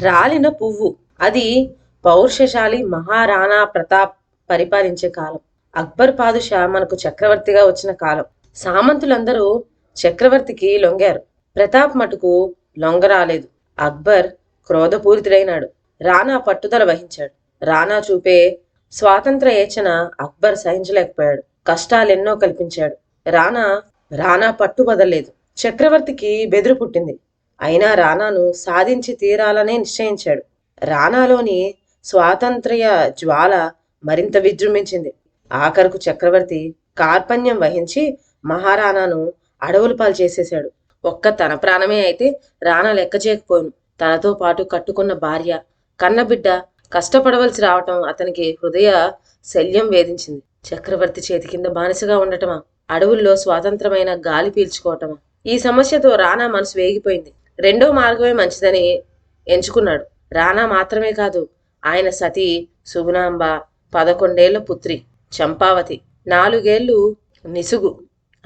రాలిన పువ్వు. అది పౌరుషశాలి మహారాణా ప్రతాప్ పరిపాలించే కాలం. అక్బర్ పాదుషా మనకు చక్రవర్తిగా వచ్చిన కాలం. సామంతులందరూ చక్రవర్తికి లొంగారు. ప్రతాప్ మటుకు లొంగరాలేదు అక్బర్ క్రోధపూరితుడైనాడు. రాణా పట్టుదల వహించాడు. రాణా చూపే స్వాతంత్ర ఏచన అక్బర్ సహించలేకపోయాడు. కష్టాలెన్నో కల్పించాడు. రాణా రాణా పట్టు వదలలేదు చక్రవర్తికి బెదురు పుట్టింది. అయినా రాణాను సాధించి తీరాలనే నిశ్చయించాడు. రాణాలోని స్వాతంత్ర్య జ్వాల మరింత విజృంభించింది. ఆఖరుకు చక్రవర్తి కార్పణ్యం వహించి మహారాణాను అడవులు పాలు చేసేశాడు ఒక్క తన ప్రాణమే అయితే రాణా లెక్క చేయకపోను తనతో పాటు కట్టుకున్న భార్య కన్నబిడ్డ కష్టపడవలసి రావటం అతనికి హృదయ శల్యం వేధించింది. చక్రవర్తి చేతి కింద బానిసగా ఉండటమా? అడవుల్లో స్వాతంత్రమైన గాలి పీల్చుకోవటమా? ఈ సమస్యతో రాణా మనసు వేగిపోయింది. రెండో మార్గమే మంచిదని ఎంచుకున్నాడు. రానా మాత్రమే కాదు ఆయన సతీ సుగుణాంబ పదకొండేళ్ళ పుత్రి చంపావతి నాలుగేళ్ళు నిసుగు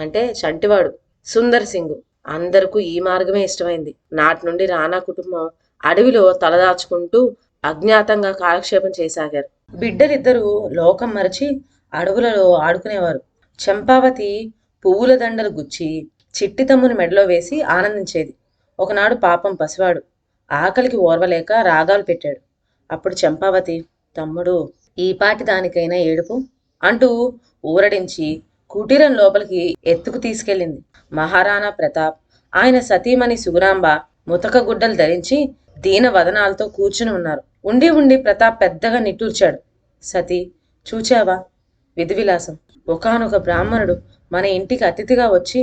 అంటే చంటివాడు సుందర్ సింగ్. అందరకు ఈ మార్గమే ఇష్టమైంది. నాటి నుండి రానా కుటుంబం అడవిలో తలదాచుకుంటూ అజ్ఞాతంగా కాలక్షేపం చేసాగారు. బిడ్డలిద్దరూ లోకం మరచి అడవులలో ఆడుకునేవారు. చంపావతి పువ్వుల దండలు గుచ్చి చిట్టితమ్ముని మెడలో వేసి ఆనందించేది. ఒకనాడు పాపం పసివాడు. ఆకలికి ఓర్వలేక రాగాలు పెట్టాడు. అప్పుడు చంపావతి తమ్ముడు ఈపాటి దానికైనా ఏడుపు? అంటూ ఊరడించి కుటీరం లోపలికి ఎత్తుకు తీసుకెళ్ళింది. మహారాణా ప్రతాప్ ఆయన సతీమణి సుగురాంబ ముతక గుడ్డలు ధరించి దీన వదనాలతో కూర్చుని ఉన్నారు. ఉండి ఉండి ప్రతాప్ పెద్దగా నిట్టూర్చాడు. సతీ చూచావా? విధి విలాసం ఒకానొక బ్రాహ్మణుడు మన ఇంటికి అతిథిగా వచ్చి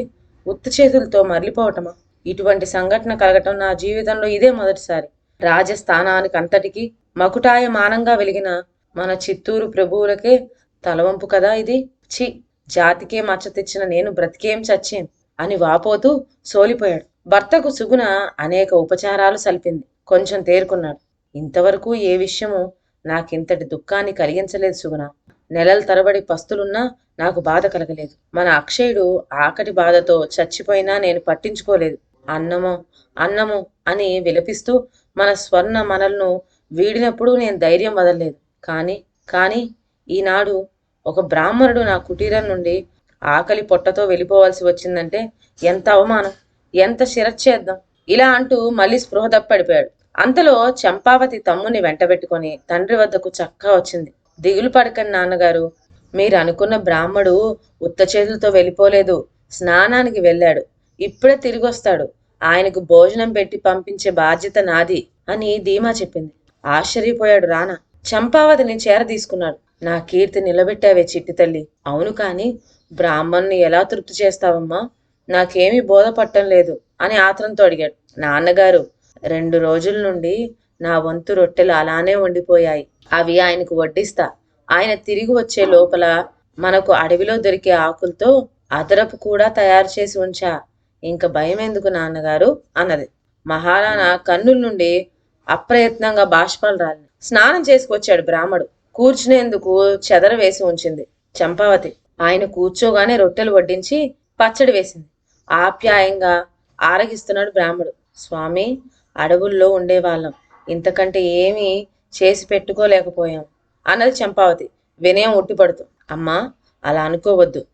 ఉత్తి చేతులతో మరలిపోవటమా? ఇటువంటి సంఘటన కలగటం నా జీవితంలో ఇదే మొదటిసారి. రాజస్థానానికి మకుటాయ మకుటాయమానంగా వెలిగిన మన చిత్తూరు ప్రభువులకే తలవంపు కదా ఇది? చి జాతికే మచ్చ తెచ్చిన నేను బ్రతికేం చచ్చేం అని వాపోతూ సోలిపోయాడు. భర్తకు సుగుణ అనేక ఉపచారాలు సల్పింది. కొంచెం తేరుకున్నాడు. ఇంతవరకు ఏ విషయము నాకింతటి దుఃఖాన్ని కలిగించలేదు సుగుణ. నెలల తరబడి పస్తులున్నా నాకు బాధ కలగలేదు. మన అక్షయుడు ఆకటి బాధతో చచ్చిపోయినా నేను పట్టించుకోలేదు. అన్నము అన్నము అని విలపిస్తూ మన స్వర్ణ మనల్ను వీడినప్పుడు నేను ధైర్యం వదలలేదు. కానీ కానీ ఈనాడు ఒక బ్రాహ్మణుడు నా కుటీరం నుండి ఆకలి పొట్టతో వెళ్ళిపోవాల్సి వచ్చిందంటే ఎంత అవమానం ఎంత శిరచ్ఛేద్దం ఇలా అంటూ మళ్ళీ స్పృహ తప్పడిపోయాడు. అంతలో చంపావతి తమ్ముని వెంటబెట్టుకొని తండ్రి వద్దకు చక్కా వచ్చింది. దిగులు పడకండి నాన్నగారు. మీరు అనుకున్న బ్రాహ్మడు ఉత్త చేతులతో వెళ్ళిపోలేదు. స్నానానికి వెళ్ళాడు. ఇప్పుడే తిరిగి వస్తాడు. ఆయనకు భోజనం పెట్టి పంపించే బాధ్యత నాది అని ధీమా చెప్పింది. ఆశ్చర్యపోయాడు రానా. చంపావతిని చేర తీసుకున్నాడు. నా కీర్తి నిలబెట్టావే చిట్టి తల్లి. అవును కాని బ్రాహ్మణ్ణి ఎలా తృప్తి చేస్తావమ్మా? నాకేమీ బోధపట్టం లేదు అని ఆత్రంతో అడిగాడు. నాన్నగారు రెండు రోజుల నుండి నా వంతు రొట్టెలు అలానే ఉండిపోయాయి అవి ఆయనకు వడ్డిస్తా. ఆయన తిరిగి వచ్చే లోపల మనకు అడవిలో దొరికే ఆకులతో అదరపు కూడా తయారు చేసి ఉంచా. ఇంక భయం ఎందుకు నాన్నగారు? అన్నది. మహారాణా కన్నుల నుండి అప్రయత్నంగా బాష్పాలు రాలి స్నానం చేసుకొచ్చాడు బ్రాహ్మడు. కూర్చునేందుకు చెదర వేసి ఉంచింది చంపావతి. ఆయన కూర్చోగానే రొట్టెలు వడ్డించి పచ్చడి వేసింది. ఆప్యాయంగా ఆరగిస్తున్నాడు బ్రాహ్మడు. స్వామి అడవుల్లో ఉండేవాళ్ళం. ఇంతకంటే ఏమీ చేసి పెట్టుకోలేకపోయాం. అన్నది చంపావతి. వినయం ఉట్టిపడుతూ. అమ్మా అలా అనుకోవద్దు.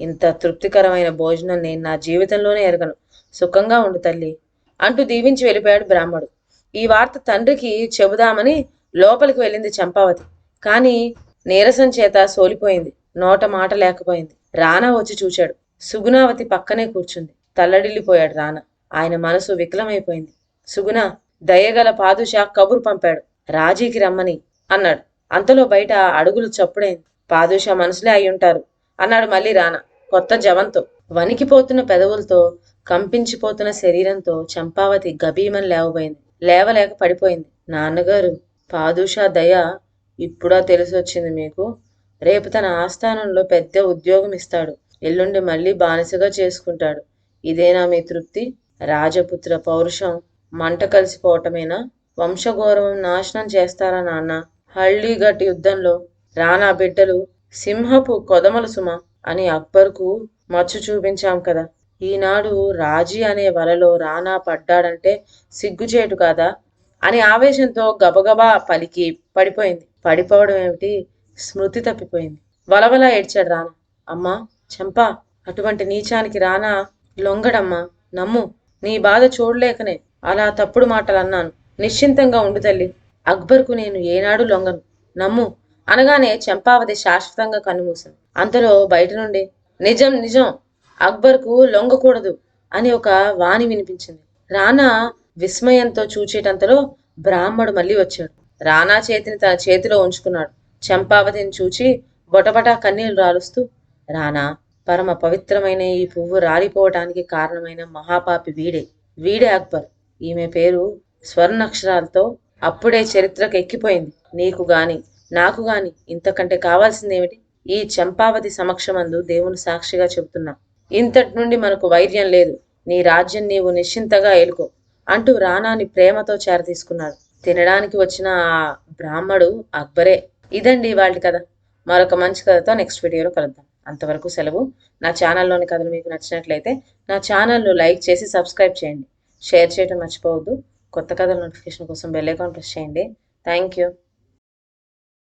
ఇంత తృప్తికరమైన భోజనం నేను నా జీవితంలోనే ఎరగను. సుఖంగా ఉండు తల్లి అంటూ దీవించి వెళ్ళిపోయాడు బ్రాహ్మడు. ఈ వార్త తండ్రికి చెబుదామని లోపలికి వెళ్ళింది చంపావతి. కానీ నీరసం చేత సోలిపోయింది. నోట మాట లేకపోయింది. రానా వచ్చి చూచాడు. సుగుణావతి పక్కనే కూర్చుంది. తల్లడిల్లిపోయాడు రానా. ఆయన మనసు వికలమైపోయింది. సుగుణ దయగల పాదుషా కబురు పంపాడు. రాజీకి రమ్మని అన్నాడు. అంతలో బయట అడుగులు చప్పుడైంది. పాదుషా మనసులే అయి ఉంటారు అన్నాడు మళ్ళీ రానా. కొత్త జవంతో. వణికిపోతున్న పెదవులతో కంపించిపోతున్న శరీరంతో చంపావతి గభీమని లేవబోయింది. లేవలేక పడిపోయింది. నాన్నగారు పాదుషా దయ ఇప్పుడా తెలిసొచ్చింది మీకు? రేపు తన ఆస్థానంలో పెద్ద ఉద్యోగం ఇస్తాడు ఎల్లుండి మళ్ళీ బానిసగా చేసుకుంటాడు. ఇదేనా మీ తృప్తి? రాజపుత్ర పౌరుషం మంట కలిసిపోవటమేనా? వంశగౌరవం నాశనం చేస్తారా నాన్న? హళ్ళీగట్ యుద్ధంలో రానా బిడ్డలు సింహపు కొదమల సుమ అని అక్బర్కు మచ్చు చూపించాం కదా. ఈనాడు రాజీ అనే వలలో రానా పడ్డాడంటే సిగ్గుచేటు కాదా? అని ఆవేశంతో గబగబా పలికి పడిపోయింది. పడిపోవడం ఏమిటి? స్మృతి తప్పిపోయింది. వలవల ఏడ్చాడు రానా అమ్మా చంపా అటువంటి నీచానికి రానా లొంగడమ్మా నమ్ము నీ బాధ చూడలేకనే అలా తప్పుడు మాటలు అన్నాను నిశ్చింతంగా ఉండు తల్లి. అక్బర్కు నేను ఏనాడు లొంగను. నమ్ము అనగానే చంపావతి శాశ్వతంగా కన్నుమూసింది. అంతలో బయట నుండి నిజం నిజం అక్బర్కు లొంగకూడదు అని ఒక వాణి వినిపించింది. రానా విస్మయంతో చూచేటంతలో బ్రాహ్మడు మళ్ళీ వచ్చాడు. రానా చేతిని తన చేతిలో ఉంచుకున్నాడు. చంపావతిని చూచి బొటబటా కన్నీళ్ళు రాలుస్తూ రానా పరమ పవిత్రమైన ఈ పువ్వు రాలిపోవటానికి కారణమైన మహాపాపి వీడే వీడే అక్బర్. ఈమె పేరు స్వర్ణాక్షరాలతో అప్పుడే చరిత్రకు ఎక్కిపోయింది. నీకు గాని నాకు గాని ఇంతకంటే కావాల్సిందేమిటి? ఈ చంపావతి సమక్షమందు దేవుని సాక్షిగా చెబుతున్నా. ఇంతటి నుండి మనకు వైర్యం లేదు. నీ రాజ్యం నీవు నిశ్చింతగా ఏలుకో. అంటూ రానాని ప్రేమతో చేరతీసుకున్నాడు తినడానికి వచ్చిన ఆ బ్రాహ్మడు అక్బరే. ఇదండి వాళ్ళ కథ. మరొక మంచి కథతో నెక్స్ట్ వీడియోలో కలుద్దాం. అంతవరకు సెలవు. నా ఛానల్లోని కథలు మీకు నచ్చినట్లయితే నా ఛానల్ను లైక్ చేసి సబ్స్క్రైబ్ చేయండి. షేర్ చేయడం మర్చిపోవద్దు. కొత్త కథల నోటిఫికేషన్ కోసం బెల్ ఐకాన్ ప్రెస్ చేయండి. Thank you.